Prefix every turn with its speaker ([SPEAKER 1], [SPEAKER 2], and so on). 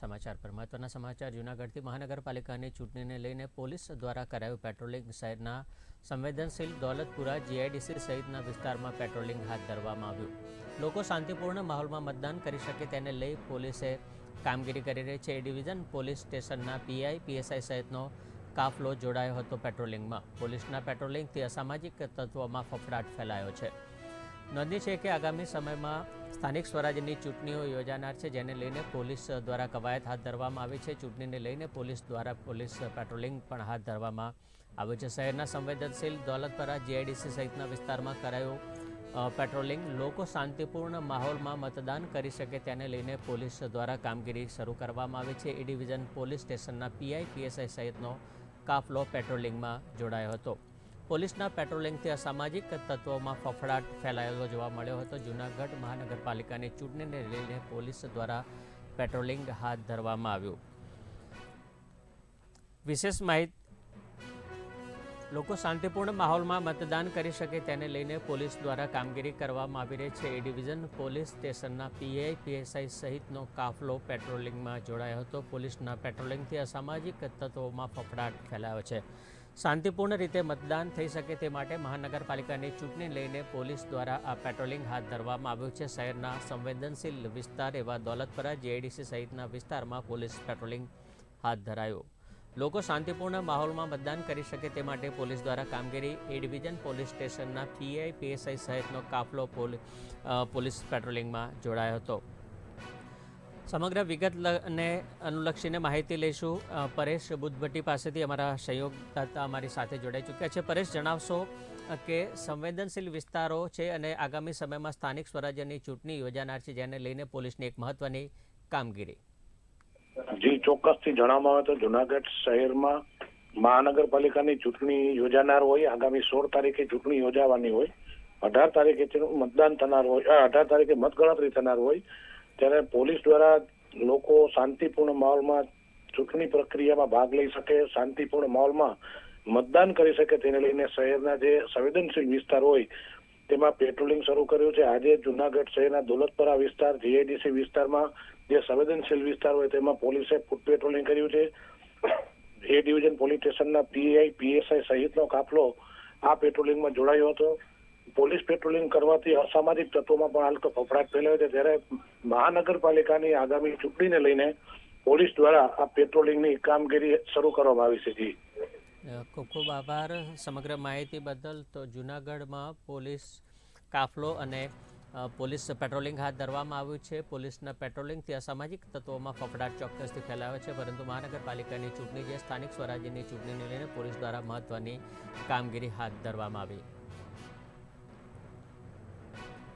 [SPEAKER 1] સમાચાર પર મહત્વના સમાચાર. જૂનાગઢથી મહાનગરપાલિકાની ચૂંટણીને લઈને પોલીસ દ્વારા કરાયું પેટ્રોલિંગ શહેરના સંવેદનશીલ દોલતપુરા જીઆઈડીસી સહિતના વિસ્તારમાં પેટ્રોલિંગ હાથ ધરવામાં આવ્યું. લોકો શાંતિપૂર્ણ માહોલમાં મતદાન કરી શકે તેને લઈ પોલીસે કામગીરી કરી રહી છે. એ ડિવિઝન પોલીસ સ્ટેશનના પીઆઈ, પીએસઆઈ સહિતનો કાફલો જોડાયો હતો પેટ્રોલિંગમાં. પોલીસના પેટ્રોલિંગથી અસામાજિક તત્વોમાં ફફડાટ ફેલાયો છે. નોંધનીય છે કે આગામી સમયમાં સ્થાનિક સ્વરાજ્યની ચૂંટણીઓ યોજાનાર છે, જેને લઈને પોલીસ દ્વારા કવાયત હાથ ધરવામાં આવી છે. ચૂંટણીને લઈને પોલીસ દ્વારા પોલીસ પેટ્રોલિંગ પણ હાથ ધરવામાં આવ્યું છે. શહેરના સંવેદનશીલ દોલતપરા જીઆઈડીસી સહિતના વિસ્તારમાં કરાયું પેટ્રોલિંગ. લોકો શાંતિપૂર્ણ માહોલમાં મતદાન કરી શકે તેને લઈને પોલીસ દ્વારા કામગીરી શરૂ કરવામાં આવી છે. એ ડિવિઝન પોલીસ સ્ટેશનના પીઆઈ પીએસઆઈ સહિતનો કાફલો પેટ્રોલિંગમાં જોડાયો હતો. પોલીસના પેટ્રોલિંગથી અસામાજિક તત્વોમાં ફફડાટ ફેલાયેલો જોવા મળ્યો હતો. જૂનાગઢ મહાનગરપાલિકાની ચૂંટણીને લઈને પોલીસ દ્વારા પેટ્રોલિંગ હાથ ધરવામાં આવ્યું. વિશેષ માહિતી લોકો શાંતિપૂર્ણ માહોલમાં મતદાન કરી શકે તેને લઈને પોલીસ દ્વારા કામગીરી કરવામાં આવી રહી છે. એ ડિવિઝન પોલીસ સ્ટેશનના પીઆઈ પીએસઆઈ સહિતનો કાફલો પેટ્રોલિંગમાં જોડાયો હતો. પોલીસના પેટ્રોલિંગથી અસામાજિક તત્વોમાં ફફડાટ ફેલાયો છે. શાંતિપૂર્ણ રીતે મતદાન થઈ શકે તે માટે મહાનગરપાલિકાની ચૂંટણી લઈને પોલીસ દ્વારા આ પેટ્રોલિંગ હાથ ધરવામાં આવ્યું છે. શહેરના સંવેદનશીલ વિસ્તાર એવા દોલતપરા જીઆઈડીસી સહિતના વિસ્તારમાં પોલીસ પેટ્રોલિંગ હાથ ધરાયું. લોકો શાંતિપૂર્ણ માહોલમાં મતદાન કરી શકે તે માટે પોલીસ દ્વારા કામગીરી, એ ડિવિઝન પોલીસ સ્ટેશનના પીઆઈ પીએસઆઈ સહિતનો કાફલો પોલી- પોલીસ પેટ્રોલિંગમાં જોડાયો હતો. સમગ્ર વિગત ને અનુલક્ષીને માહિતી લઈશું. પરેશ બુદ્ધભટ્ટી પાસેથી અમારા સહયોગદાતા અમારી સાથે જોડાઈ ચૂક્યા છે. પરેશ, જણાવશો કે સંવેદનશીલ વિસ્તારો છે અને આગામી સમયમાં સ્થાનિક સ્વરાજ્યની ચૂંટણી યોજાનાર છે, જેને લઈને પોલીસની એક મહત્વની કામગીરી.
[SPEAKER 2] જી, ચોક્કસથી જણાવવામાં આવે તો જુનાગઢ શહેરમાં મહાનગરપાલિકાની ચૂંટણી યોજાનાર હોય, આગામી સોળ તારીખે ચૂંટણી યોજાવાની હોય, અઢાર તારીખે મતદાન થનાર હોય અઢાર તારીખે મતગણતરી થનાર હોય, ત્યારે પોલીસ દ્વારા લોકો શાંતિપૂર્ણ માહોલમાં ચૂંટણી પ્રક્રિયામાં ભાગ લઈ શકે, શાંતિપૂર્ણ માહોલમાં મતદાન કરી શકે, તેને લઈને શહેરના જે સંવેદનશીલ વિસ્તાર હોય, તેમાં પેટ્રોલિંગ શરૂ કર્યું છે. આજે જુનાગઢ શહેરના દોલતપરા વિસ્તાર, જીઆઈડીસી વિસ્તારમાં જે સંવેદનશીલ વિસ્તાર હોય તેમાં પોલીસે ફૂટ પેટ્રોલિંગ કર્યું છે. એ ડિવિઝન પોલીસ સ્ટેશનના પીઆઈ પીએસઆઈ સહિતનો કાફલો આ પેટ્રોલિંગમાં જોડાયો હતો. પોલીસ પેટ્રોલિંગ કરવાથી અસામાજિક તત્વોમાં પણ હાલ તો ફફડાટ ફેલાયો છે. ત્યારે મહાનગરપાલિકાની આગામી ચૂંટણીને લઈને પોલીસ દ્વારા આ પેટ્રોલિંગની કામગીરી શરૂ કરવામાં આવી છે. જી.
[SPEAKER 1] ખૂબ ખૂબ આભાર. સમગ્ર માહિતી બદલ તો જૂનાગઢમાં પોલીસ કાફલો અને પોલીસ પેટ્રોલિંગ હાથ ધરવામાં આવ્યું છે. પોલીસના પેટ્રોલિંગથી અસામાજિક તત્વોમાં ફફડાટ ચોક્કસથી ફેલાયો છે, પરંતુ મહાનગરપાલિકાની ચૂંટણી જે સ્થાનિક સ્વરાજ્યની ચૂંટણીને લઈને પોલીસ દ્વારા મહત્વની કામગીરી હાથ ધરવામાં આવી.